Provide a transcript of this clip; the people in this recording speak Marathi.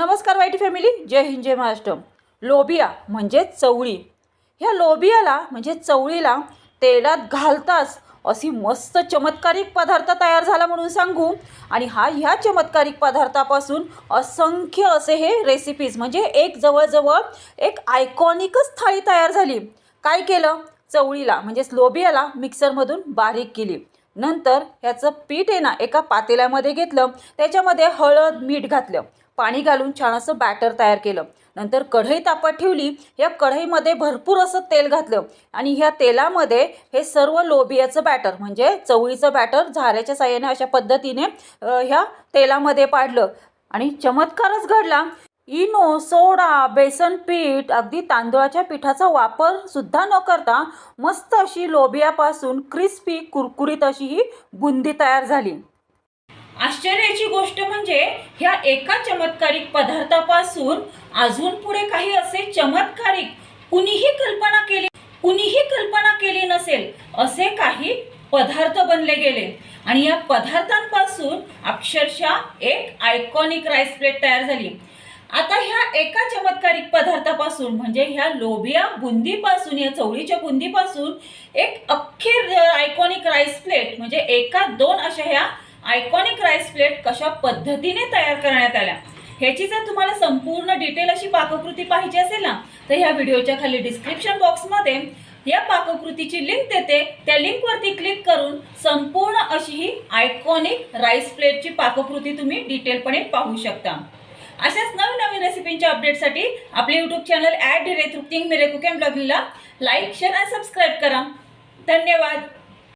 नमस्कार वाईटी फॅमिली जय हिंद जय महाराष्ट्र. लोबिया म्हणजे चवळी. ह्या लोबियाला म्हणजे चवळीला तेलात घालताच अशी मस्त चमत्कारिक पदार्थ तयार झाला म्हणून सांगू. आणि हा ह्या चमत्कारिक पदार्थापासून असंख्य असे हे रेसिपीज म्हणजे एक जवळजवळ एक आयकॉनिकच थाळी तयार झाली. काय केलं? चवळीला म्हणजेच लोबियाला मिक्सरमधून बारीक केली. नंतर ह्याचं पीठ आहे ना एका पातेल्यामध्ये घेतलं. त्याच्यामध्ये हळद मीठ घातलं. पाणी घालून छान असं बॅटर तयार केलं. नंतर कढई तापत ठेवली. या कढईमध्ये भरपूर असं तेल घातलं. आणि ह्या तेलामध्ये हे सर्व लोबियाचं बॅटर म्हणजे चवळीचं बॅटर झाऱ्याच्या साह्याने अशा पद्धतीने ह्या तेलामध्ये पाडलं. आणि चमत्कारच घडला. इनो सोडा बेसन पीठ अगदी तांदूळाच्या पिठाचा वापर सुद्धा न करता मस्त अशी लोबियापासून क्रिस्पी कुरकुरीत अशी ही बुंदी तयार झाली. गोष्ट म्हणजे ह्या एका चमत्कारिक पदार्थापासून अजून पुढे काही असे चमत्कारिक कुणीही कल्पना केली कुणीही कल्पना केली नसेल असे काही पदार्थ बनले गेले. आणि या पदार्थांपासून अक्षरशः एक आयकॉनिक राईस प्लेट तयार झाली. आता ह्या एका चमत्कारिक पदार्थापासून म्हणजे ह्या लोबिया बुंदीपासून या चवळीच्या बुंदीपासून एक अख्खी आयकॉनिक राईस प्लेट म्हणजे एका दोन अशा ह्या आयकॉनिक राईस प्लेट कशा पद्धतीने तयार करण्यात आल्या? ह्याची जर तुम्हाला संपूर्ण डिटेल अशी पाककृती पाहिजे असेल ना तर ह्या व्हिडिओच्या खाली डिस्क्रिप्शन बॉक्समध्ये या पाककृतीची लिंक देते. त्या लिंकवरती क्लिक करून संपूर्ण अशी ही आयकॉनिक राईस प्लेटची पाककृती तुम्ही डिटेलपणे पाहू शकता. अशाच नवीन नवीन रेसिपींच्या अपडेटसाठी आपले यूट्यूब चॅनल ॲड ढिरे तृप्तिंग मेरे कुकिंग ब्लॉगिंगला लाईक शेअर आणि सबस्क्राईब करा. धन्यवाद.